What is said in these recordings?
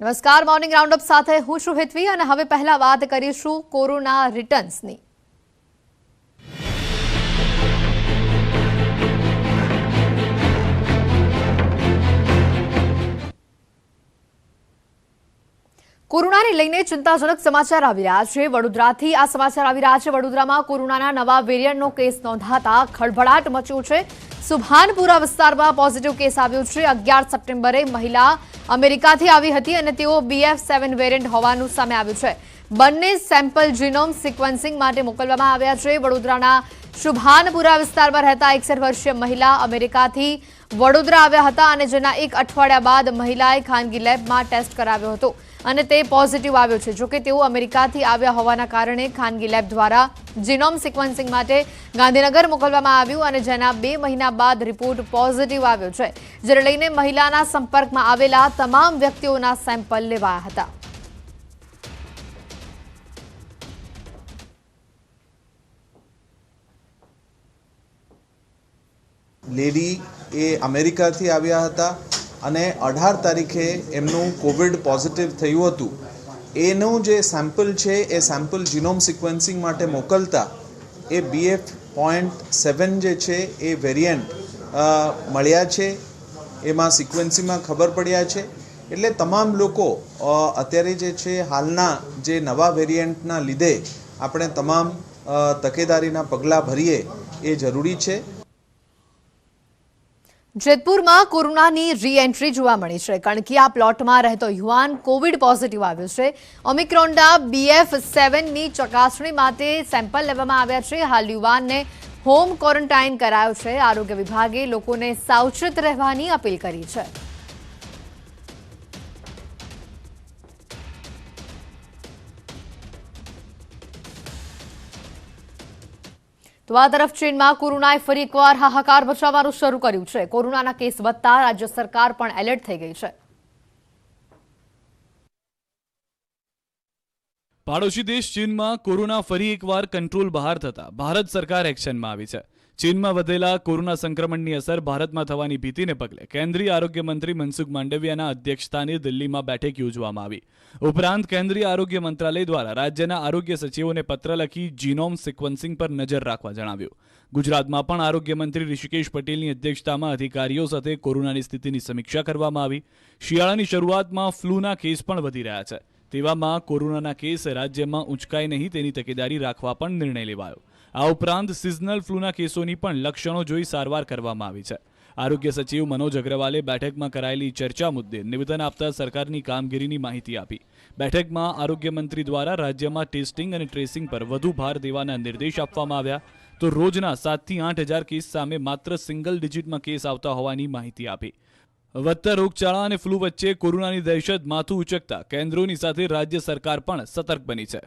નમસ્કાર morning round up સાથે હું છું હેતવી અને હવે પહેલા વાત કરીશું કોરોના રિટર્ન્સની કોરોનાને લઈને ચિંતાજનક સમાચાર આવી રહ્યા છે. વડોદરાથી આ સમાચાર આવી રહ્યા છે. વડોદરામાં કોરોનાના નવા વેરિયન્ટનો કેસ નોંધાતા ખળભળાટ મચ્યો છે. સુભાનપુરા વિસ્તારમાં પોઝિટિવ કેસ આવ્યો છે. અગિયાર સપ્ટેમ્બરે મહિલા અમેરિકાથી આવી હતી અને તેઓ બીએફ સેવન વેરિયન્ટ હોવાનું સામે આવ્યું છે. બંને સેમ્પલ જીનોમ સિક્વન્સિંગ માટે મોકલવામાં આવ્યા છે. વડોદરાના શુભાનપુરા વિસ્તારમાં રહેતા એકસઠ વર્ષીય મહિલા અમેરિકાથી વડોદરા આવ્યા હતા અને જેના એક અઠવાડિયા બાદ મહિલાએ ખાનગી લેબમાં ટેસ્ટ કરાવ્યો હતો અને તે પોઝિટિવ આવ્યો છે. જોકે તેઓ અમેરિકાથી આવ્યા હોવાના કારણે ખાનગી લેબ દ્વારા જીનોમ સિક્વન્સિંગ માટે ગાંધીનગર મોકલવામાં આવ્યું અને જેના બે મહિના બાદ રિપોર્ટ પોઝિટિવ આવ્યો છે. જેને લઈને મહિલાના સંપર્કમાં આવેલા તમામ વ્યક્તિઓના સેમ્પલ લેવાયા હતા. લેડી એ અમેરિકાથી આવ્યા હતા અને અઢાર તારીખે એમનું કોવિડ પોઝિટિવ થયું હતું. એનું જે સેમ્પલ છે, એ સેમ્પલ જીનોમ સિક્વન્સિંગ માટે મોકલતા, એ બીએફ પોઈન્ટ સેવન જે છે, એ વેરિયન્ટ મળ્યા છે. એમાં સિક્વન્સિંગમાં ખબર પડ્યા છે. એટલે તમામ લોકો અત્યારે જે છે, હાલના જે નવા વેરિયન્ટના લીધે આપણે તમામ તકેદારીના પગલાં ભરીએ એ જરૂરી છે. જેતપુરમાં કોરોનાની રી એન્ટ્રી જોવા મળી છે. કણકિયા પ્લોટમાં રહેતો યુવાન કોવિડ પોઝિટિવ આવ્યો છે. ઓમિક્રોનના બીએફ સેવનની ચકાસણી માટે સેમ્પલ લેવામાં આવ્યા છે. હાલ યુવાનને હોમ ક્વોરન્ટાઇન કરાયો છે. આરોગ્ય વિભાગે લોકોને સાવચેત રહેવાની અપીલ કરી છે. તો આ તરફ ચીનમાં કોરોનાએ ફરી એકવાર હાહાકાર બચાવવાનું શરૂ કર્યું છે. કોરોનાના કેસ વધતા રાજ્ય સરકાર પણ એલર્ટ થઈ ગઈ છે. પાડોશી દેશ ચીનમાં કોરોના ફરી એકવાર કંટ્રોલ બહાર થતા ભારત સરકાર એક્શનમાં આવી છે. ચીનમાં વધેલા કોરોના સંક્રમણની અસર ભારતમાં થવાની ભીતિને પગલે કેન્દ્રીય આરોગ્ય મંત્રી મનસુખ માંડવિયાના અધ્યક્ષતાને દિલ્હીમાં બેઠક યોજવામાં આવી. ઉપરાંત કેન્દ્રીય આરોગ્ય મંત્રાલય દ્વારા રાજ્યના આરોગ્ય સચિવોને પત્ર લખી જીનોમ સિક્વન્સિંગ પર નજર રાખવા જણાવ્યું. ગુજરાતમાં પણ આરોગ્ય મંત્રી ઋષિકેશ પટેલની અધ્યક્ષતામાં અધિકારીઓ સાથે કોરોનાની સ્થિતિની સમીક્ષા કરવામાં આવી. શિયાળાની શરૂઆતમાં ફ્લૂના કેસ પણ વધી રહ્યા છે. તેવામાં કોરોનાના કેસ રાજ્યમાં ઉંચકાય નહીં તેની તકેદારી રાખવા પણ નિર્ણય લેવાયો. આ ઉપરાંત સિઝનલ ફ્લૂના કેસોની પણ લક્ષણો જોઈ સારવાર કરવામાં આવી છે. આરોગ્ય સચિવ મનોજ અગ્રવાલે બેઠકમાં કરાયેલી ચર્ચા મુદ્દે નિવેદન આપતા સરકારની કામગીરીની માહિતી આપી. બેઠકમાં આરોગ્ય મંત્રી દ્વારા રાજ્યમાં ટેસ્ટિંગ અને ટ્રેસિંગ પર વધુ ભાર દેવાના નિર્દેશ આપવામાં આવ્યા. તો રોજના સાતથી આઠ હજાર કેસ સામે માત્ર સિંગલ ડિજિટમાં કેસ આવતા હોવાની માહિતી આપી. વધતા રોગચાળા અને ફ્લૂ વચ્ચે કોરોનાની દહેશત માથું ઉચકતા કેન્દ્રોની સાથે રાજ્ય સરકાર પણ સતર્ક બની છે.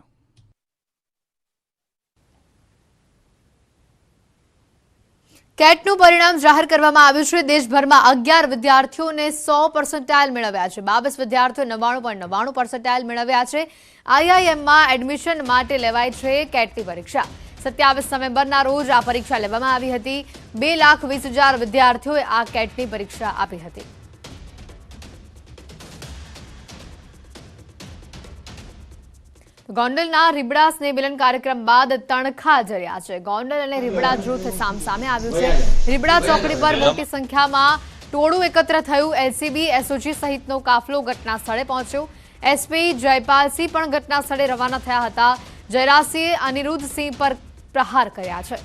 કેટનું પરિણામ જાહેર કરવામાં આવ્યું છે. દેશભરમાં અગિયાર વિદ્યાર્થીઓને સો પર્સન્ટાઇલ મેળવ્યા છે. બાવીસ વિદ્યાર્થીઓ નવ્વાણું પોઈન્ટ નવ્વાણું પર્સન્ટાઇલ મેળવ્યા છે. આઈઆઈએમમાં એડમિશન માટે લેવાય છે કેટની પરીક્ષા. સત્યાવીસ નવેમ્બરના રોજ આ પરીક્ષા લેવામાં આવી હતી. બે લાખ વીસ હજાર વિદ્યાર્થીઓએ આ કેટની પરીક્ષા આપી હતી. ગોંડલના રીબડા સ્નેહમિલન કાર્યક્રમ બાદ તણખા જર્યા છે. ગોંડલ અને રીબડા જૂથ સામસામે આવ્યું છે. રીબડા ચોકડી પર મોટી સંખ્યામાં ટોળું એકત્ર થયું. એલસીબી, એસઓજી સહિતનો કાફલો ઘટના સ્થળે પહોંચ્યો. એસપી જયપાલસિંહ પણ ઘટના સ્થળે રવાના થયા હતા. જયરાજસિંહે અનિરુદ્ધસિંહ પર પ્રહાર કર્યા છે.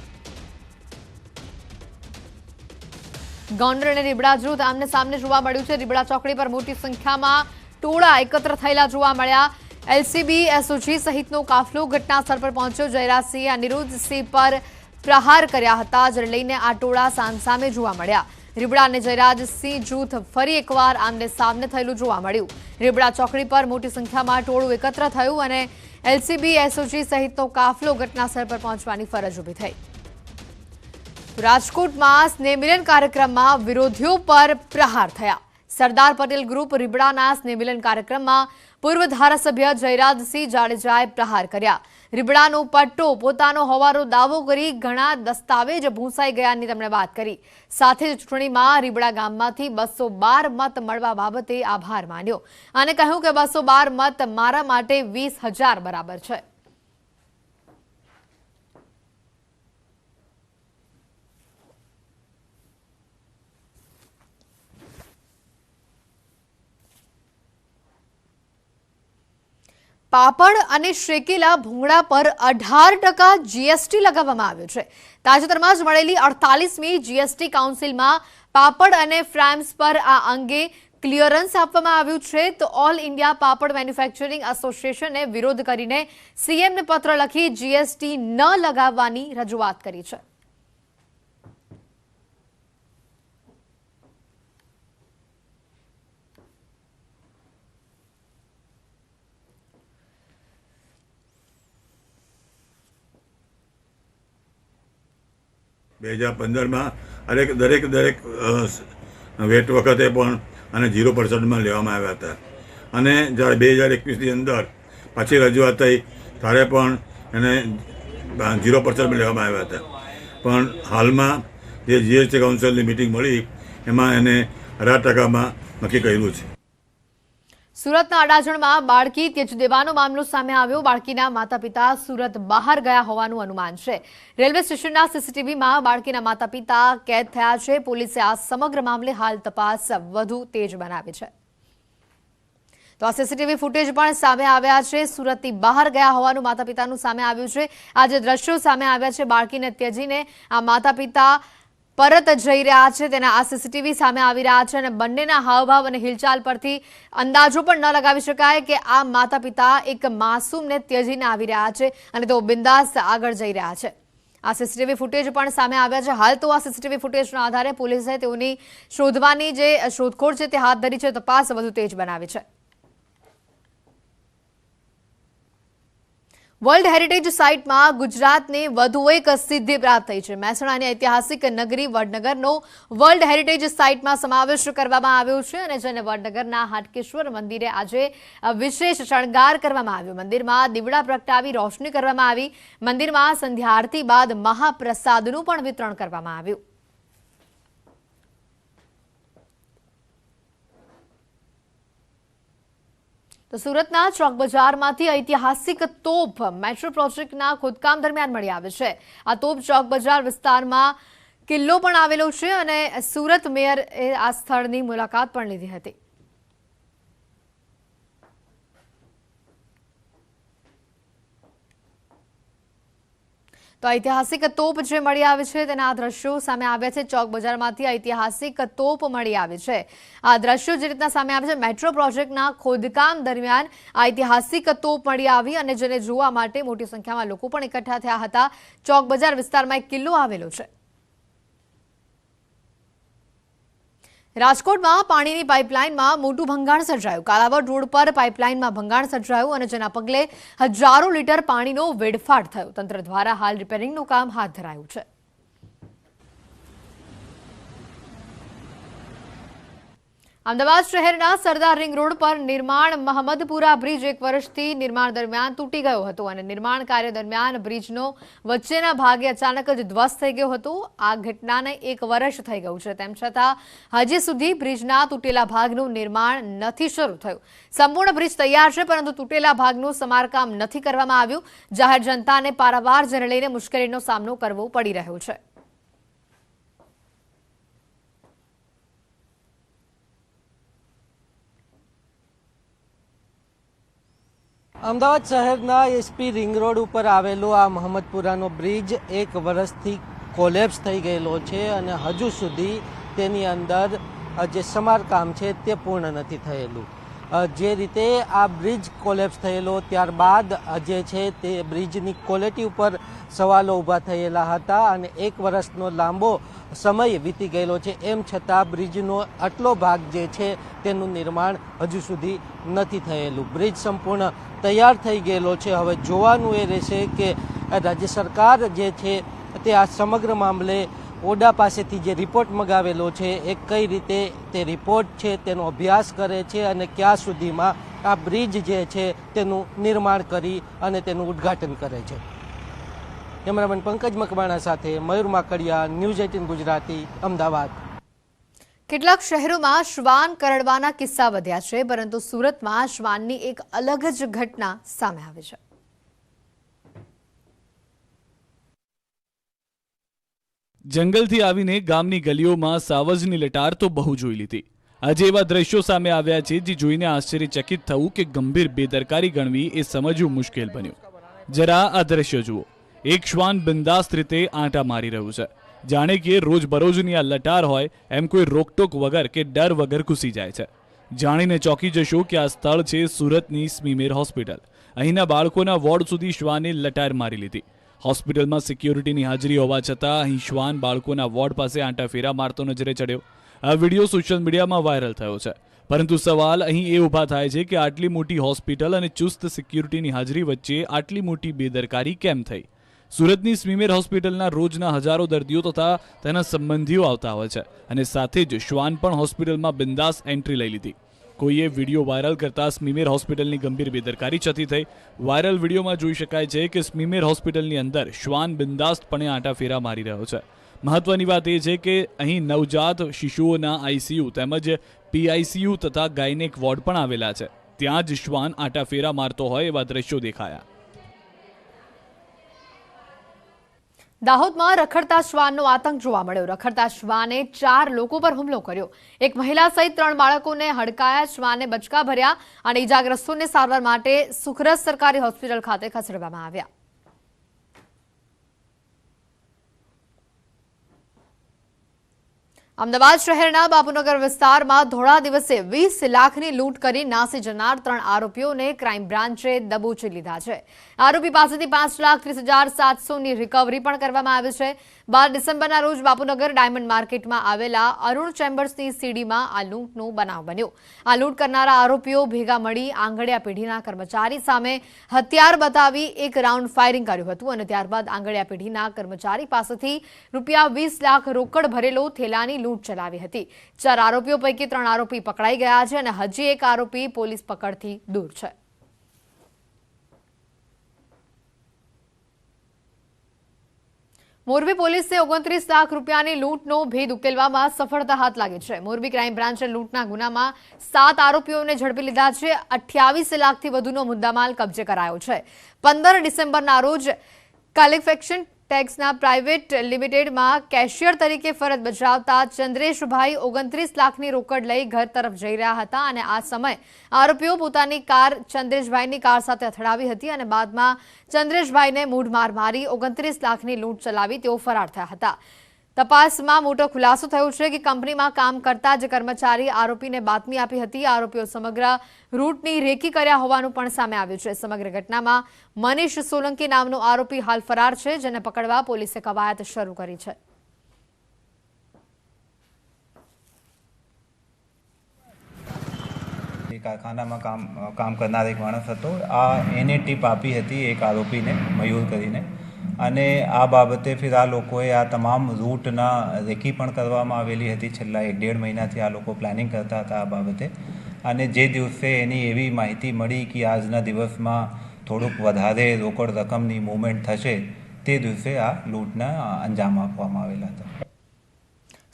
ગોંડલ અને રીબડા જૂથ આમને સામને જોવા મળ્યું છે. રીબડા ચોકડી પર મોટી સંખ્યામાં ટોળા એકત્ર થયેલા જોવા મળ્યા. એલસીબી, એસઓજી સહિતનો કાફલો ઘટનાસ્થળ પર પહોંચ્યો. જયરાજસિંહે અનિરુદ્ધસિંહ પર પ્રહાર કર્યા હતા, જેને લઈને આ ટોળા સામસામે જોવા મળ્યા. રીબડા અને જયરાજસિંહ જૂથ ફરી એકવાર આમને સામને થયેલું જોવા મળ્યું. રીબડા ચોકડી પર મોટી સંખ્યામાં ટોળું એકત્ર થયું અને એલસીબી, એસઓજી સહિતનો કાફલો ઘટના સ્થળ પર પહોંચવાની ફરજ ઊભી થઈ. રાજકોટમાં સ્નેહમિલન કાર્યક્રમમાં વિરોધીઓ પર પ્રહાર થયા. સરદાર પટેલ ગ્રુપ રીબડાના સ્નેહમિલન કાર્યક્રમમાં પૂર્વ ધારાસભ્ય જયરાજસિંહ જાડેજાએ પ્રહાર કર્યા. રીબડાનો પટ્ટો પોતાનો હોવાનો દાવો કરી ઘણા દસ્તાવેજ ભૂંસાઈ ગયાની તેમણે વાત કરી. સાથે જ ચૂંટણીમાં રીબડા ગામમાંથી બસો મત મળવા બાબતે આભાર માન્યો. અને કહ્યું કે બસો મત મારા માટે વીસ બરાબર છે. પાપડ અને શેકેલા ભૂંગળા પર અઢાર ટકા જીએસટી લગાવવામાં આવ્યો છે. તાજેતરમાં જ મળેલી અડતાલીસમી જીએસટી કાઉન્સિલમાં પાપડ અને ફ્રામ્સ પર આ અંગે ક્લિયરન્સ આપવામાં આવ્યું છે. તો ઓલ ઇન્ડિયા પાપડ મેન્યુફેક્ચરિંગ એસોસિએશને વિરોધ કરીને સીએમને પત્ર લખી જીએસટી ન લગાવવાની રજૂઆત કરી છે. બે હજાર પંદરમાં દરેક દરેક દરેક વેટ વખતે પણ અને ઝીરો પર્સન્ટમાં લેવામાં આવ્યા હતા. અને જ્યારે બે હજાર એકવીસની અંદર પાછી રજૂઆત થઈ, ત્યારે પણ એને ઝીરો પર્સન્ટમાં લેવામાં આવ્યા હતા. પણ હાલમાં જે જીએસટી કાઉન્સિલની મિટિંગ મળી, એમાં એને અઢાર ટકામાં નક્કી કર્યું છે. સુરતના અડાજણમાં બાળકી તેજ દેવાનો મામલો સામે આવ્યો. બાળકીના માતા પિતા સુરત બહાર ગયા હોવાનું અનુમાન છે. રેલવે સ્ટેશનના સીસીટીવીમાં બાળકીના માતા પિતા કેદ થયા છે. પોલીસે આ સમગ્ર મામલે હાલ તપાસ વધુ તેજ બનાવી છે. તો આ સીસીટીવી ફૂટેજ પણ સામે આવ્યા છે. સુરતથી બહાર ગયા હોવાનું માતા પિતાનું સામે આવ્યું છે. આ જે દ્રશ્યો સામે આવ્યા છે, બાળકીને ત્યજીને આ માતા પિતા પરત જઈ રહ્યા છે. તેના આ સીસીટીવી સામે આવી રહ્યા છે અને બંનેના હાવભાવ અને હિલચાલ પરથી અંદાજો પણ ન લગાવી શકાય કે આ માતા પિતા એક માસૂમને ત્યજીને આવી રહ્યા છે અને તેઓ બિંદાસ આગળ જઈ રહ્યા છે. આ સીસીટીવી ફૂટેજ પણ સામે આવ્યા છે. હાલ તો આ સીસીટીવી ફૂટેજના આધારે પોલીસે તેઓની શોધવાની જે શોધખોળ છે તે હાથ ધરી છે. તપાસ વધુ તેજ બનાવી છે. વર્લ્ડ હેરિટેજ સાઇટમાં ગુજરાતને વધુ એક સિદ્ધિ પ્રાપ્ત થઈ છે. મહેસાણાની ઐતિહાસિક નગરી વડનગરનો વર્લ્ડ હેરિટેજ સાઇટમાં સમાવેશ કરવામાં આવ્યો છે અને જેને વડનગરના હાટકેશ્વર મંદિરે આજે વિશેષ શણગાર કરવામાં આવ્યો. મંદિરમાં દીવડા પ્રગટાવી રોશની કરવામાં આવી. મંદિરમાં સંધ્યા આરતી બાદ મહાપ્રસાદનું પણ વિતરણ કરવામાં આવ્યું. તો સુરતના ચોક બજારમાંથી ઐતિહાસિક તોપ મેટ્રો પ્રોજેક્ટના ખોદકામ દરમિયાન મળી આવે છે. આ તોપ ચોક બજાર વિસ્તારમાં કિલ્લો પણ આવેલો છે અને સુરત મેયરે આ સ્થળની મુલાકાત પણ લીધી હતી. તો ઐતિહાસિક તોપ જે મળી આવે છે, તેના આ દ્રશ્યો સામે આવ્યા છે. ચોક બજારમાંથી ઐતિહાસિક તોપ મળી આવે છે. આ દ્રશ્યો જે રીતના સામે આવે છે, મેટ્રો પ્રોજેક્ટના ખોદકામ દરમિયાન ઐતિહાસિક તોપ મળી આવી અને જેને જોવા માટે મોટી સંખ્યામાં લોકો પણ એકઠા થયા હતા. ચોક બજાર વિસ્તારમાં એક કિલ્લો આવેલો છે. રાજકોટમાં પાણીની પાઇપલાઇનમાં મોટું ભંગાણ સર્જાયું. કાલાવડ રોડ પર પાઇપલાઇનમાં ભંગાણ સર્જાયું અને જેના પગલે હજારો લીટર પાણીનો વેડફાટ થયો. તંત્ર દ્વારા હાલ રિપેરિંગનું કામ હાથ ધરાયું છે. અમદાવાદ શહેરના સરદાર રિંગ રોડ પર નિર્માણ મહમદપુરા બ્રિજ એક વર્ષથી નિર્માણ દરમિયાન તૂટી ગયો હતો અને નિર્માણ કાર્ય દરમિયાન બ્રિજનો વચ્ચેના ભાગે અચાનક જ ધ્વસ્ત થઈ ગયો હતો. આ ઘટનાને એક વર્ષ થઈ ગયું છે. તેમ છતાં, હજી સુધી બ્રિજના તૂટેલા ભાગનું નિર્માણ નથી શરૂ થયું. સંપૂર્ણ બ્રિજ તૈયાર છે, પરંતુ તૂટેલા ભાગનું સમારકામ નથી કરવામાં આવ્યું. જાહેર જનતાને પારાવાર જેને લઈને મુશ્કેલીનો સામનો કરવો પડી રહ્યો છે. અમદાવાદ શહેરના એસપી રિંગ રોડ ઉપર આવેલો આ મહમ્મદપુરાનો બ્રિજ એક વર્ષથી કોલેપ્સ થઈ ગયેલો છે અને હજુ સુધી તેની અંદર જે સમારકામ છે તે પૂર્ણ નથી થયેલું. જે રીતે આ બ્રિજ કોલેપ્સ થયેલો ત્યારબાદ જે છે તે બ્રિજની ક્વોલિટી ઉપર સવાલો ઊભા થયેલા હતા અને એક વર્ષનો લાંબો સમય વીતી ગયેલો છે. એમ છતાં બ્રિજનો આટલો ભાગ જે છે તેનું નિર્માણ હજુ સુધી નથી થયેલું. બ્રિજ સંપૂર્ણ તૈયાર થઈ ગયેલો છે. હવે જોવાનું એ રહેશે કે રાજ્ય સરકાર જે છે તે આ સમગ્ર મામલે ઓડા પાસેથી જે રિપોર્ટ મગાવેલો છે, એ કઈ રીતે તે રિપોર્ટ છે, તેનો અભ્યાસ કરે છે અને ક્યાં સુધીમાં આ બ્રિજ જે છે, તેનું નિર્માણ કરી અને તેનું ઉદ્ઘાટન કરે છે. કેમેરામેન પંકજ મકવાણા સાથે મયુર માકડિયા, ન્યૂઝ એટીન ગુજરાતી, અમદાવાદ. કેટલાક શહેરોમાં શ્વાન કરડવાના કિસ્સા વધ્યા છે, પરંતુ સુરતમાં શ્વાનની એક અલગ જ ઘટના સામે આવી છે. જંગલથી આવીને ગામની ગલીઓમાં સાવજની લટાર તો બહુ જોઈ લીધી. આજે એવા દ્રશ્યો સામે આવ્યા છે જે જોઈને આશ્ચર્યચકિત થવું કે ગંભીર બેદરકારી ગણવી એ સમજવું મુશ્કેલ બન્યું. જરા આ દ્રશ્ય જુઓ. એક શ્વાન બિંદાસ્ત રીતે આંટા મારી રહ્યું છે. જાણે કે રોજબરોજની આ લટાર હોય, એમ કોઈ રોકટોક વગર કે ડર વગર ઘૂસી જાય છે. જાણીને ચોંકી જશો કે આ સ્થળ છે સુરતની સ્મીમેર હોસ્પિટલ. અહીંના બાળકોના વોર્ડ સુધી શ્વાને લટાર મારી લીધી. હોસ્પિટલમાં સિક્યોરિટીની હાજરી હોવા છતાં અહીં શ્વાન બાળકોના વોર્ડ પાસે આંટા ફેરા મારતો નજરે ચડ્યો. આ વીડિયો સોશિયલ મીડિયામાં વાયરલ થયો છે. પરંતુ સવાલ અહીં એ ઊભા થાય છે કે આટલી મોટી હોસ્પિટલ અને ચુસ્ત સિક્યુરિટીની હાજરી વચ્ચે આટલી મોટી બેદરકારી કેમ થઈ? સુરતની સ્મીમેર હોસ્પિટલના રોજના હજારો દર્દીઓ તથા તેના સંબંધીઓ આવતા હોય છે. અને સાથે જ શ્વાન પણ હોસ્પિટલમાં બિંદાસ એન્ટ્રી લઈ લીધી. કોઈએ વીડિયો વાયરલ કરતા સ્મીમેર હોસ્પિટલની ગંભીર બેદરકારી છતી થઈ. વાયરલ વિડીયોમાં જોઈ શકાય છે કે સ્મીમેર હોસ્પિટલની અંદર શ્વાન બિંદાસ્તપણે આંટાફેરા મારી રહ્યો છે. મહત્વની વાત એ છે કે અહીં નવજાત શિશુઓના આઈસીયુ તેમજ પીઆઈસીયુ તથા ગાયનેક વોર્ડ પણ આવેલા છે. ત્યાં જ શ્વાન આંટાફેરા મારતો હોય એવા દ્રશ્યો દેખાયા. દાહોદમાં રખડતા શ્વાનનો આતંક જોવા મળ્યો. રખડતા શ્વાને ચાર લોકો પર હુમલો કર્યો. એક મહિલા સહિત ત્રણ બાળકોને હડકાયા, શ્વાને બચકા ભર્યા અને ઇજાગ્રસ્તોને સારવાર માટે સુખરજ સરકારી હોસ્પિટલ ખાતે ખસેડવામાં આવ્યા. અમદાવાદ શહેરના બાપુનગર વિસ્તારમાં ધોળા દિવસે વીસ લાખની લૂંટ કરી નાસી જનાર ત્રણ આરોપીઓને ક્રાઇમ બ્રાન્ચે દબોચી લીધા છે. આરોપી પાસેથી પાંચ લાખ ત્રીસ હજાર સાતસોની રિકવરી પણ કરવામાં આવી છે. બાર ડિસેમ્બરના રોજ બાપુનગર ડાયમંડ માર્કેટમાં આવેલા અરુણ ચેમ્બર્સની સીડીમાં આ લૂંટનો બનાવ બન્યો. આ લૂંટ કરનારા આરોપીઓ ભેગા મળી આંગળિયા પેઢીના કર્મચારી સામે હથિયાર બતાવી એક રાઉન્ડ ફાયરિંગ કર્યું હતું અને ત્યારબાદ આંગળિયા પેઢીના કર્મચારી પાસેથી રૂપિયા વીસ લાખ રોકડ ભરેલો થેલાની લૂંટ ચલાવી હતી. ચાર આરોપીઓ પૈકી ત્રણ આરોપી પકડાઈ ગયા છે અને હજી એક આરોપી પોલીસ પકડથી દૂર છે. મોરબી પોલીસે ઓગણત્રીસ લાખ રૂપિયાની લૂંટનો ભેદ ઉકેલવામાં સફળતા હાથ લાગી છે. મોરબી ક્રાઇમ બ્રાન્ચે લૂંટના ગુનામાં સાત આરોપીઓને ઝડપી લીધા છે. અઠ્યાવીસ લાખથી વધુનો મુદ્દામાલ કબજે કરાયો છે. પંદર ડિસેમ્બરના રોજ કાલિફેક્શન ટેક્સના પ્રાઇવેટ લિમિટેડમાં કેશિયર તરીકે ફરજ બજાવતા ચંદ્રેશભાઈ ઓગણત્રીસ લાખની રોકડ લઈ ઘર તરફ જઈ રહ્યા હતા અને આ સમય આરોપીઓ પોતાની કાર ચંદ્રેશભાઈની કાર સાથે અથડાવી હતી અને બાદમાં ચંદ્રેશભાઈને મૂઢમાર મારી ઓગણત્રીસ લાખની લૂંટ ચલાવી તેઓ ફરાર થયા હતા. તપાસમાં મોટો ખુલાસો થયો છે કે કંપનીમાં કામ કરતા જે કર્મચારી આરોપીને બાતમી આપી હતી. આરોપીઓ સમગ્ર રૂટની રેકી કર્યા હોવાનું પણ સામે આવ્યું છે. સમગ્ર ઘટનામાં મનીષ સોલંકી નામનો આરોપી હાલ ફરાર છે, જેને પકડવા પોલીસે કવાયત શરૂ કરી છે. કારખાનામાં કામ કામ કરનાર એક માણસ હતો. આ એને ટીપ આપી હતી એક આરોપીને, મયુર કરીને. અને આ બાબતે ફિર આ લોકોએ આ તમામ રૂટના રેકી પણ કરવામાં આવેલી હતી છેલ્લા એક ડેઢ મહિનાથી આ લોકો પ્લાનિંગ કરતા હતા આ બાબતે. અને જે દિવસે એની એવી માહિતી મળી કે આજના દિવસમાં થોડુંક વધારે રોકડ રકમની મૂવમેન્ટ થશે, તે દિવસે આ લૂંટના અંજામ આપવામાં આવેલા હતા.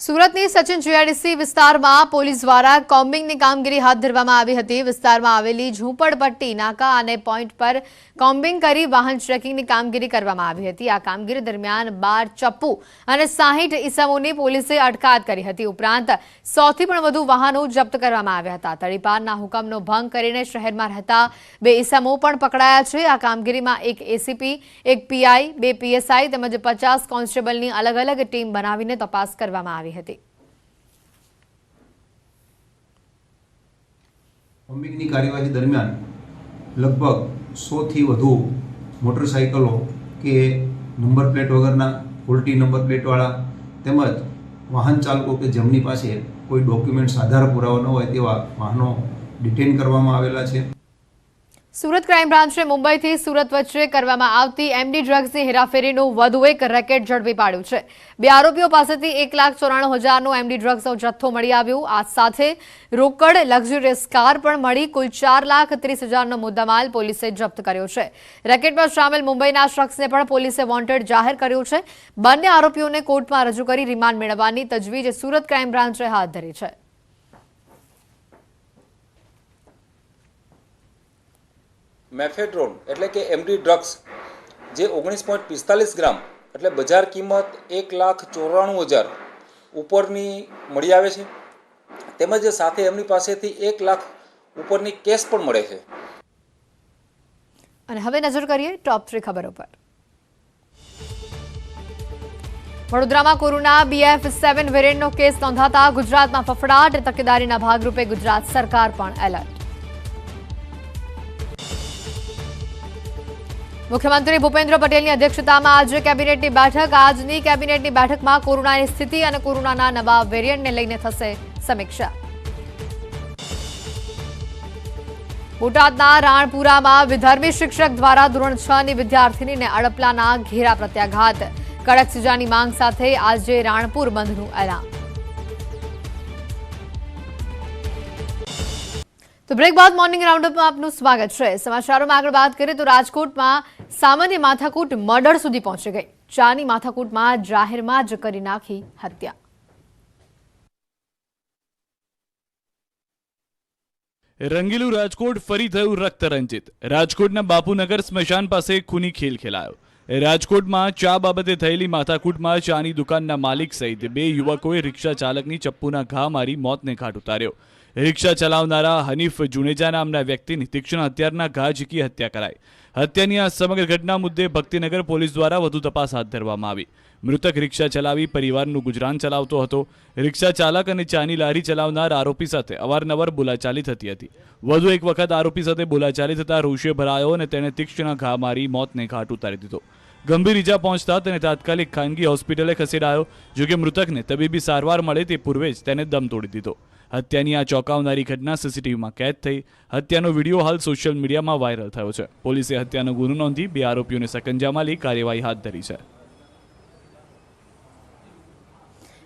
સુરતની સચિન જીઆઈડીસી વિસ્તારમાં પોલીસ દ્વારા કોમ્બિંગની કામગીરી હાથ ધરવામાં આવી હતી. વિસ્તારમાં આવેલી ઝૂંપડપટ્ટી, નાકા અને પોઈન્ટ પર કોમ્બિંગ કરી વાહન ચેકિંગની કામગીરી કરવામાં આવી હતી. આ કામગીરી દરમિયાન બાર ચપ્પુ અને સાહીઠ ઈસમોની પોલીસે અટકાયત કરી હતી. ઉપરાંત સોથી પણ વધુ વાહનો જપ્ત કરવામાં આવ્યા હતા. તળીપારના હુકમનો ભંગ કરીને શહેરમાં રહેતા બે ઈસમો પણ પકડાયા છે. આ કામગીરીમાં એક એસીપી, એક પીઆઈ, બે પીએસઆઈ તેમજ પચાસ કોન્સ્ટેબલની અલગ અલગ ટીમ બનાવીને તપાસ કરવામાં આવી હતી. કોમ્બિંગની કાર્યવાહી દરમિયાન લગભગ સોથી વધુ મોટરસાઇકલો કે નંબર પ્લેટ વગરના ઉલટી નંબર પ્લેટવાળા તેમજ વાહન ચાલકો કે જેમની પાસે કોઈ ડોક્યુમેન્ટ્સ આધાર પુરાવા ન હોય તેવા વાહનો ડિટેન કરવામાં આવેલા છે. સુરત ક્રાઇમ બ્રાન્ચે મુંબઈથી સુરત વચ્ચે કરવામાં આવતી એમડી ડ્રગ્સની હેરાફેરીનું વધુ એક રેકેટ ઝડપી પાડ્યું છે. બે આરોપીઓ પાસેથી એક લાખ ચોરાણું હજારનો એમડી ડ્રગ્સનો જથ્થો મળી આવ્યો. આ સાથે રોકડ લક્ઝુરિયસ કાર પણ મળી. કુલ ચાર લાખ ત્રીસ હજારનો મુદ્દામાલ પોલીસે જપ્ત કર્યો છે. રેકેટમાં સામેલ મુંબઈના શખ્સને પણ પોલીસે વોન્ટેડ જાહેર કર્યું છે. બંને આરોપીઓને કોર્ટમાં રજૂ કરી રિમાન્ડ મેળવવાની તજવીજ સુરત ક્રાઇમ બ્રાન્ચે હાથ ધરી છે. મેફેડ્રોન, એટલે કે એમડી ડ્રગ્સ, જે ઓગણીસ પોઈન્ટ પિસ્તાલીસ ગ્રામ, એટલે બજાર કિંમત એક લાખ ચોરાણું હજાર ઉપરની મળી આવે છે. તેમજ સાથે એમની પાસેથી એક લાખ ઉપરની કેશ પણ મળે છે. અને હવે નજર કરીએ ટોપ થ્રી ખબરો પર. વડોદરામાં કોરોના બીએફ સેવન વેરિયન્ટનો કેસ નોંધાતા ગુજરાતમાં ફફડાટ તકેદારીના ભાગરૂપે ગુજરાત સરકાર પણ એલર્ટ મુખ્યમંત્રી ભૂપેન્દ્ર પટેલની અધ્યક્ષતામાં આજે કેબિનેટની બેઠક. આજની કેબિનેટની બેઠકમાં કોરોનાની સ્થિતિ અને કોરોનાના નવા વેરિયન્ટને લઈને થશે સમીક્ષા. બોટાદના રાણપુરામાં વિધર્મી શિક્ષક દ્વારા ધોરણ છ ની વિદ્યાર્થીનીને અડપલાના ઘેરા પ્રત્યાઘાત. કડક સજાની માંગ સાથે આજે રાણપુર બંધનું એલાન. તો બ્રેક બાદ મોર્નિંગ રાઉન્ડઅપમાં આપનું સ્વાગત છે. સમાચારોમાં આગળ વાત કરીએ તો રાજકોટમાં સામાન્ય માથાકૂટ મર્ડર સુધી પહોંચી ગઈ. ચાની માથાકૂટમાં જાહેરમાં જ કરી નાખી હત્યા. રંગીલું રાજકોટ ફરી થયું રક્તરંજિત. રાજકોટના બાપુનગર સ્મશાન પાસે ખૂની ખેલ ખેલાયો. રાજકોટમાં ચા બાબતે થયેલી માથાકૂટમાં ચાની દુકાનના માલિક સહિત બે યુવકોએ રિક્ષા ચાલકની ચપ્પુના ઘા મારી મોતને ઘાટ ઉતાર્યો. રિક્ષા ચલાવનારા હનીફ જુનેજા નામના વ્યક્તિની તીક્ષ્ણ હથિયારના ઘા ઝીકી હત્યા કરાઈ. હત્યાની આ સમગ્ર ઘટના મુદ્દે ભક્તિનગર પોલીસ દ્વારા વધુ તપાસ હાથ ધરવામાં આવી. મૃતક રિક્ષા ચલાવી પરિવારનું ગુજરાન ચલાવતો હતો. રિક્ષા ચાલક અને ચાની લારી ચલાવનાર આરોપી સાથે અવારનવાર બોલાચાલી થતી હતી. વધુ એક વખત આરોપી સાથે બોલાચાલી થતાં રોષે ભરાયો અને તેણે તીક્ષ્ણ ઘા મારી મોતને ઘાટ ઉતારી દીધો. ગંભીર ઈજા પહોંચતા તેને તાત્કાલિક ખાનગી હોસ્પિટલે ખસેડાયો, જોકે મૃતકને તબીબી સારવાર મળે તે પૂર્વે જ તેને દમ તોડી દીધો. હત્યાની આ ચોંકાવનારી ઘટના સીસીટીવીમાં કેદ થઈ. હત્યાનો વીડિયો હાલ સોશિયલ મીડિયામાં વાયરલ થયો છે. પોલીસે હત્યાનો ગુનો નોંધી બે આરોપીઓને સકંજામાં લઈ કાર્યવાહી હાથ ધરી છે.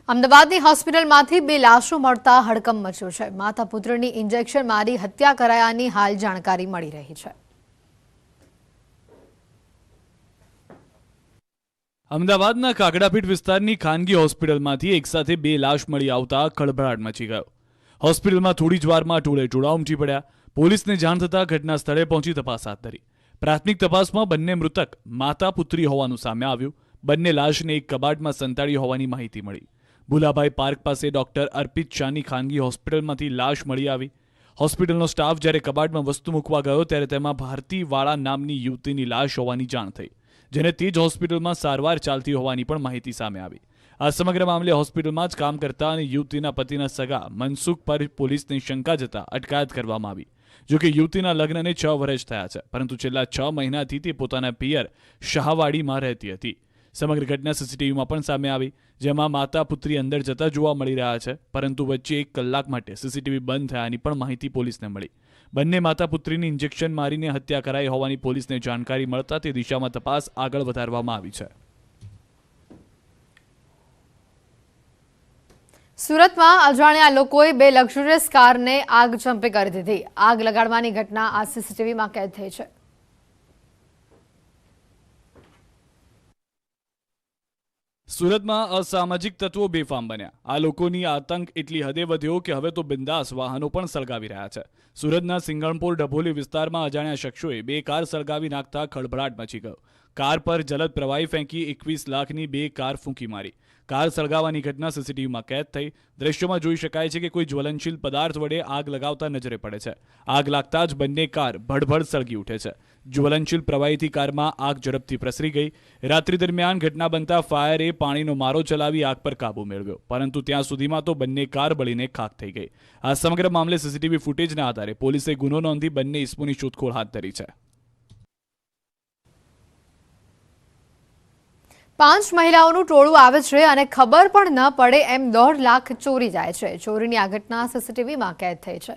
અમદાવાદની હોસ્પિટલમાંથી બે લાશો મળતા હડકંપ મચ્યો છે. માતા પુત્રની ઇન્જેક્શન મારી હત્યા કરાયાની હાલ જાણકારી મળી રહી છે. અમદાવાદના કાકડાપીઠ વિસ્તારની ખાનગી હોસ્પિટલમાંથી એકસાથે બે લાશ મળી આવતા ખળભળાટ મચી ગયો. હોસ્પિટલમાં થોડી જ વારમાં ટોળે ટોળા ઉમટી પડ્યા. પોલીસને જાણ થતાં ઘટના સ્થળે પહોંચી તપાસ હાથ ધરી. પ્રાથમિક તપાસમાં બંને મૃતક માતા પુત્રી હોવાનું સામે આવ્યું. બંને લાશને એક કબાટમાં સંતાડી હોવાની માહિતી મળી. ભુલાભાઈ પાર્ક પાસે ડોક્ટર અર્પિત શાહની ખાનગી હોસ્પિટલમાંથી લાશ મળી આવી. હોસ્પિટલનો સ્ટાફ જ્યારે કબાટમાં વસ્તુ મૂકવા ગયો ત્યારે તેમાં ભારતીવાળા નામની યુવતીની લાશ હોવાની જાણ થઈ, જેને તે જ હોસ્પિટલમાં સારવાર ચાલતી હોવાની પણ માહિતી સામે આવી. આ સમગ્ર મામલે હોસ્પિટલમાં જ કામ કરતા અને યુવતીના પતિના સગા મનસુખ પર પોલીસને શંકા જતા અટકાયત કરવામાં આવી. જોકે યુવતીના લગ્નને છ વર્ષ થયા છે, પરંતુ છેલ્લા છ મહિનાથી તે પોતાના પિયર શાહવાડીમાં રહેતી હતી. સમગ્ર ઘટના સીસીટીવીમાં પણ સામે આવી, જેમાં માતા પુત્રી અંદર જતા જોવા મળી રહ્યા છે, પરંતુ વચ્ચે એક કલાક માટે સીસીટીવી બંધ થયાની પણ માહિતી પોલીસને મળી. બંને માતા પુત્રીની ઇન્જેક્શન મારીને હત્યા કરાઈ હોવાની પોલીસને જાણકારી મળતા તે દિશામાં તપાસ આગળ વધારવામાં આવી છે. સુરતમાં અજાણ્યા લોકોએ બે લક્ઝુરિયસ કારને આગ ચંપે કરી દીધી. આગ લગાડવાની ઘટના આ સીસીટીવીમાં કેદ થઈ છે. સુરતમાં અસામાજિક તત્વો બેફામ બન્યા. આ લોકોની આતંક એટલી હદે વધ્યો કે હવે તો બિંદાસ વાહનો પણ સળગાવી રહ્યા છે. સુરતના સિંગણપુર ડભોલી વિસ્તારમાં અજાણ્યા શખ્સોએ બે કાર સળગાવી નાખતા ખળભળાટ મચી ગયો. કાર પર જલદ પ્રવાહી ફેંકી એકવીસ લાખની બે કાર ફૂંકી મારી. કાર સળગાવવાની ઘટના સીસીટીવીમાં કેદ થઈ. દ્રશ્યોમાં જોઈ શકાય છે કે કોઈ જ્વલનશીલ પદાર્થ વડે આગ લગાવતા નજરે પડે છે. આગ લાગતા જ બંને કાર ભડભડ સળગી ઉઠે છે. જ્વલનશીલ પ્રવાહીથી કારમાં આગ ઝડપથી પ્રસરી ગઈ. રાત્રિ દરમિયાન ઘટના બનતા ફાયરે પાણીનો મારો ચલાવી આગ પર કાબુ મેળવ્યો. પરંતુ ત્યાં સુધીમાં તો બંને કાર બળીને ખાક થઈ ગઈ. આ સમગ્ર મામલે સીસીટીવી ફૂટેજના આધારે પોલીસે ગુનો નોંધી બંને ઇસમોની શોધખોળ હાથ ધરી છે. પાંચ મહિલાઓનું ટોળું આવે છે અને ખબર પણ ન પડે એમ દોઢ લાખ ચોરી જાય છે. ચોરીની આ ઘટના સીસીટીવીમાં કેદ થઈ છે.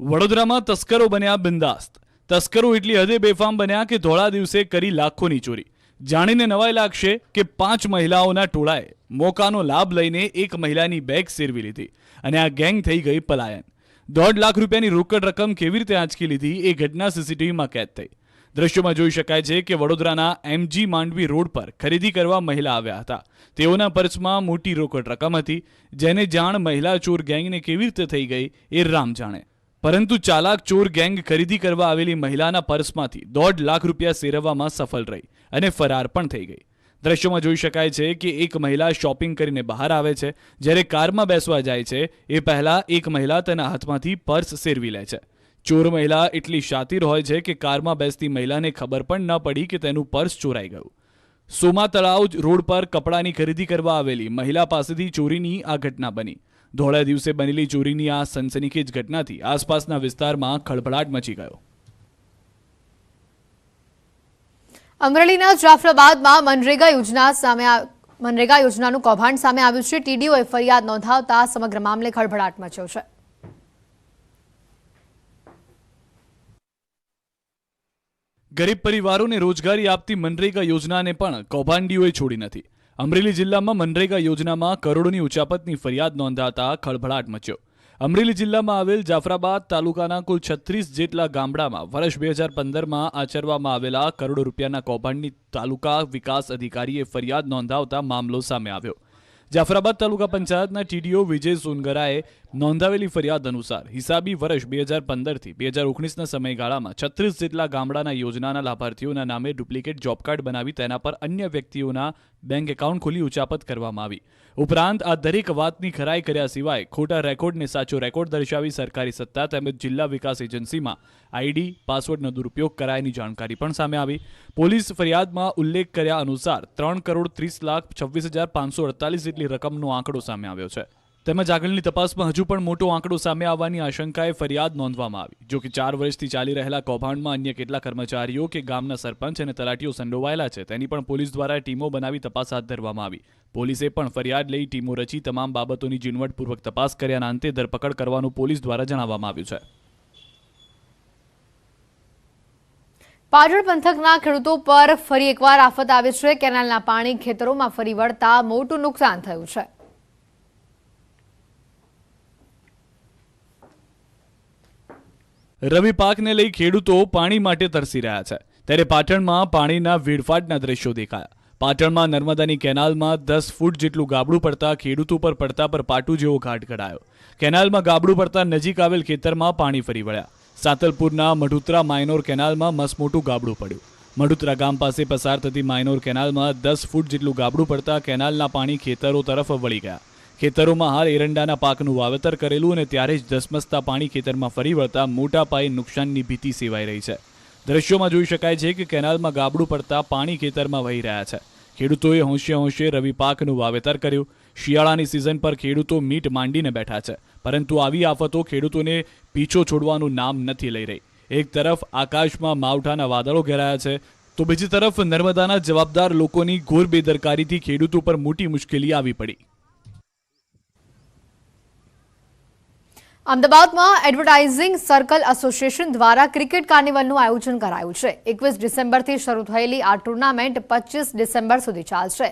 વડોદરામાં તસ્કરો બન્યા બિંદાસ્ત. તસ્કરો એટલી હદે બેફામ બન્યા કે ધોળા દિવસે કરી લાખોની ચોરી. જાણીને નવાઈ લાગશે કે પાંચ મહિલાઓના ટોળાએ મોકાનો લાભ લઈને એક મહિલાની બેગ સેરવી લીધી અને આ ગેંગ થઈ ગઈ પલાયન. દોઢ લાખ રૂપિયાની રોકડ રકમ કેવી રીતે આંચકી લીધી એ ઘટના સીસીટીવીમાં કેદ થઈ. દ્રશ્યોમાં જોઈ શકાય છે કે વડોદરાના એમજી માંડવી રોડ પર ખરીદી કરવા મહિલા આવ્યા હતા. તેઓના પર્સમાં મોટી રોકડ રકમ હતી, જેને જાણ મહિલા ચોર ગેંગને કેવી રીતે થઈ ગઈ એ રામ જાણે. પરંતુ ચાલાક ચોર ગેંગ ખરીદી કરવા આવેલી મહિલાના પર્સમાંથી દોઢ લાખ રૂપિયા સેરવવામાં સફળ રહી અને ફરાર પણ થઈ ગઈ. દ્રશ્યોમાં જોઈ શકાય છે કે એક મહિલા શોપિંગ કરીને બહાર આવે છે. જ્યારે કારમાં બેસવા જાય છે, એ પહેલાં એક મહિલા તેના હાથમાંથી પર્સ સેરવી લે છે. ચોર મહિલા એટલી શાતિર હોય છે કે કારમાં બેસતી મહિલાને ખબર પણ ન પડી કે તેનું પર્સ ચોરાઈ ગયું. સોમા તળાવ રોડ પર કપડાની ખરીદી કરવા આવેલી મહિલા પાસેથી ચોરીની આ ઘટના બની. ધોળા દિવસે બનેલી ચોરીની આ સનસનીખેજ ઘટનાથી આસપાસના વિસ્તારમાં ખળભળાટ મચી ગયો. અમરેલીના જાફરાબાદમાં મનરેગા યોજના સામે મનરેગા યોજનાનું કૌભાંડ સામે આવ્યું છે. ટીડીઓએ ફરિયાદ નોંધાવતા સમગ્ર મામલે ખળભળાટ મચ્યો છે. ગરીબ પરિવારોને રોજગારી આપતી મનરેગા યોજનાને પણ કૌભાંડીઓએ છોડી નથી. અમરેલી જિલ્લામાં મનરેગા યોજનામાં કરોડોની ઉચાપતની ફરિયાદ નોંધાતા ખળભળાટ મચ્યો. અમરેલી જિલ્લામાં આવેલ જાફરાબાદ તાલુકાના કુલ છત્રીસ જેટલા ગામડામાં વર્ષ બે હજાર પંદરમાં આચરવામાં આવેલા કરોડો રૂપિયાના કૌભાંડની તાલુકા વિકાસ અધિકારીએ ફરિયાદ નોંધાવતા મામલો સામે આવ્યો. જાફરાબાદ તાલુકા પંચાયતના ટીડીઓ વિજય સોનગરાએ નોંધાવેલી ફરિયાદ અનુસાર હિસાબી વર્ષ બે હજાર પંદરથી બે હજાર ઓગણીસના સમયગાળામાં છત્રીસ જેટલા ગામડાના યોજનાના લાભાર્થીઓના નામે ડુપ્લિકેટ જોબ કાર્ડ બનાવી તેના પર અન્ય વ્યક્તિઓના બેંક એકાઉન્ટ ખોલી ઉચાપત કરવામાં આવી. ઉપરાંત આ દરેક વાતની ખરાઈ કર્યા સિવાય ખોટા રેકોર્ડને સાચો રેકોર્ડ દર્શાવી સરકારી સત્તા તેમજ જિલ્લા વિકાસ એજન્સીમાં આઈડી, પાસવર્ડનો દુરુપયોગ કરાયાની જાણકારી પણ સામે આવી. પોલીસ ફરિયાદમાં ઉલ્લેખ કર્યા અનુસાર ત્રણ કરોડ ત્રીસ લાખ છવ્વીસ હજાર પાંચસો અડતાલીસ જેટલી રકમનો આંકડો સામે આવ્યો છે. તેમજ આગળની તપાસમાં હજુ પણ મોટો આંકડો સામે આવવાની આશંકાએ ફરિયાદ નોંધવામાં આવી. જો કે ચાર વર્ષથી ચાલી રહેલા કૌભાંડમાં અન્ય કેટલા કર્મચારીઓ કે ગામના સરપંચ અને તલાટીઓ સંડોવાયેલા છે, તેની પણ પોલીસ દ્વારા ટીમો બનાવી તપાસ હાથ ધરવામાં આવી. પોલીસે પણ ફરિયાદ લઈ ટીમો રચી તમામ બાબતોની ઝીણવટપૂર્વક તપાસ કર્યાના અંતે ધરપકડ કરવાનું પોલીસ દ્વારા જણાવવામાં આવ્યું છે. પાટણ પંથકના ખેડૂતો પર ફરી એકવાર આફત આવે છે. કેનાલના પાણી ખેતરોમાં ફરી વળતા મોટું નુકસાન થયું છે. રવિ પાકને લઈ ખેડૂતો પાણી માટે તરસી રહ્યા છે. ત્યારે પાટણમાં પાણીના વેડફાટના દ્રશ્યો દેખાયા. પાટણમાં નર્મદાની કેનાલમાં દસ ફૂટ જેટલું ગાબડું પડતા ખેડૂતો પર પડતા પર પાટું જેવો ઘાટ ઘડાયો. કેનાલમાં ગાબડું પડતા નજીક આવેલ ખેતરમાં પાણી ફરી વળ્યા. સાતલપુરના મઢુતરા માઇનોર કેનાલમાં મસમોટું ગાબડું પડ્યું. મઢુતરા ગામ પાસે પસાર થતી માઇનોર કેનાલમાં દસ ફૂટ જેટલું ગાબડું પડતા કેનાલના પાણી ખેતરો તરફ વળી ગયા. ખેતરોમાં હાલ એરંડાના પાકનું વાવેતર કરેલું અને ત્યારે જ ધસમસતા પાણી ખેતરમાં ફરી વળતા મોટા પાયે નુકસાનની ભીતિ સેવાઈ રહી છે. દ્રશ્યોમાં જોઈ શકાય છે કે કેનાલમાં ગાબડું પડતા પાણી ખેતરમાં વહી રહ્યા છે. ખેડૂતોએ હોંશે હોંશે રવિ પાકનું વાવેતર કર્યું. શિયાળાની સિઝન પર ખેડૂતો મીટ માંડીને બેઠા છે. પરંતુ આવી આફતો ખેડૂતોને પીછો છોડવાનું નામ નથી લઈ રહી. એક તરફ આકાશમાં માવઠાના વાદળો ઘેરાયા છે, તો બીજી તરફ નર્મદાના જવાબદાર લોકોની ઘોર બેદરકારીથી ખેડૂતો પર મોટી મુશ્કેલી આવી પડી. અમદાવાદમાં એડવર્ટાઇઝિંગ સર્કલ એસોસિએશન દ્વારા ક્રિકેટ કાર્નિવલનું આયોજન કરાયું છે. એકવીસ ડિસેમ્બરથી શરૂ થયેલી આ ટુર્નામેન્ટ પચીસ ડિસેમ્બર સુધી ચાલશે.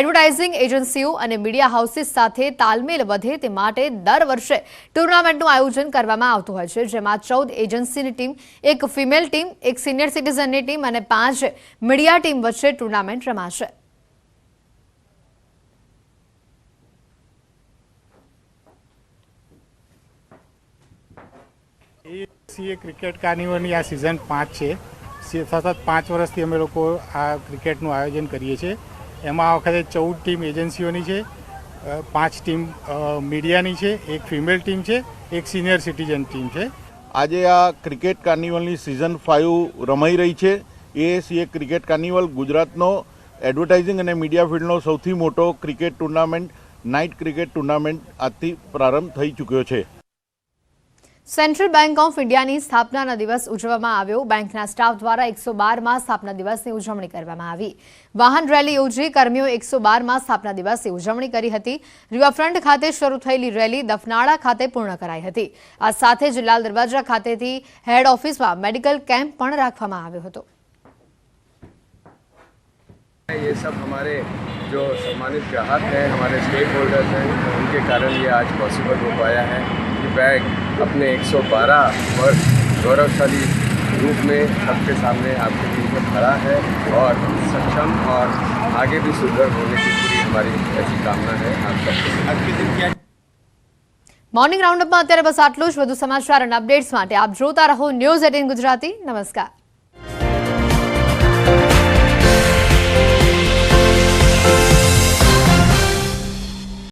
એડવર્ટાઇઝિંગ એજન્સીઓ અને મીડિયા હાઉસીસ સાથે તાલમેલ વધે તે માટે દર વર્ષે ટુર્નામેન્ટનું આયોજન કરવામાં આવતું હોય છે, જેમાં ચૌદ એજન્સીની ટીમ, એક ફિમેલ ટીમ, એક સિનિયર સિટીઝનની ટીમ અને પાંચ મીડિયા ટીમ વચ્ચે ટુર્નામેન્ટ રમાશે. સીએ ક્રિકેટ કાર્નિવલની આ સિઝન પાંચ છે. સતત પાંચ વર્ષથી અમે લોકો આ ક્રિકેટનું આયોજન કરીએ છીએ. એમાં આ વખતે ચૌદ ટીમ એજન્સીઓની છે પાંચ ટીમ મીડિયાની છે, એક ફિમેલ ટીમ છે, એક સિનિયર સિટીઝન ટીમ છે. આજે આ ક્રિકેટ કાર્નિવલની સિઝન ફાઇવ રમાઈ રહી છે. એએસીએ ક્રિકેટ કાર્નિવલ ગુજરાતનો એડવર્ટાઇઝિંગ અને મીડિયા ફિલ્ડનો સૌથી મોટો cricket tournament night cricket tournament આજથી પ્રારંભ થઈ ચૂક્યો છે. સેન્ટ્રલ બેંક ઓફ ઇન્ડિયાની સ્થાપનાના દિવસ ઉજવવામાં આવ્યો બેંકના સ્ટાફ દ્વારા એકસો બારમાં સ્થાપના દિવસની ઉજવણી કરવામાં આવી વાહન રેલી યોજી કર્મીઓ એકસો બારમાં સ્થાપના દિવસની ઉજવણી કરી હતી રિવરફ્રન્ટ ખાતે શરૂ થયેલી રેલી દફનાળા ખાતે પૂર્ણ કરાઈ હતી આ સાથે જ લાલ દરવાજા ખાતેથી હેડ ઓફિસમાં મેડિકલ કેમ્પ પણ રાખવામાં આવ્યો હતો ये सब हमारे जो सम्मानित ग्राहक हैं हमारे स्टेक होल्डर्स हैं उनके कारण ये आज पॉसिबल हो पाया है कि बैंक अपने 112 वर्ष गौरवशाली रूप में सबके सामने आपके बीच में खड़ा है और सक्षम और आगे भी सुदृढ़ होने की पूरी हमारी ऐसी कामना है आप सबको મોર્નિંગ રાઉન્ડઅપમાં અત્યારે બસ આટલું જ વધુ સમાચાર અને અપડેટ્સ માટે આપ જોતા રહો ન્યૂઝ એટીન ગુજરાતી નમસ્કાર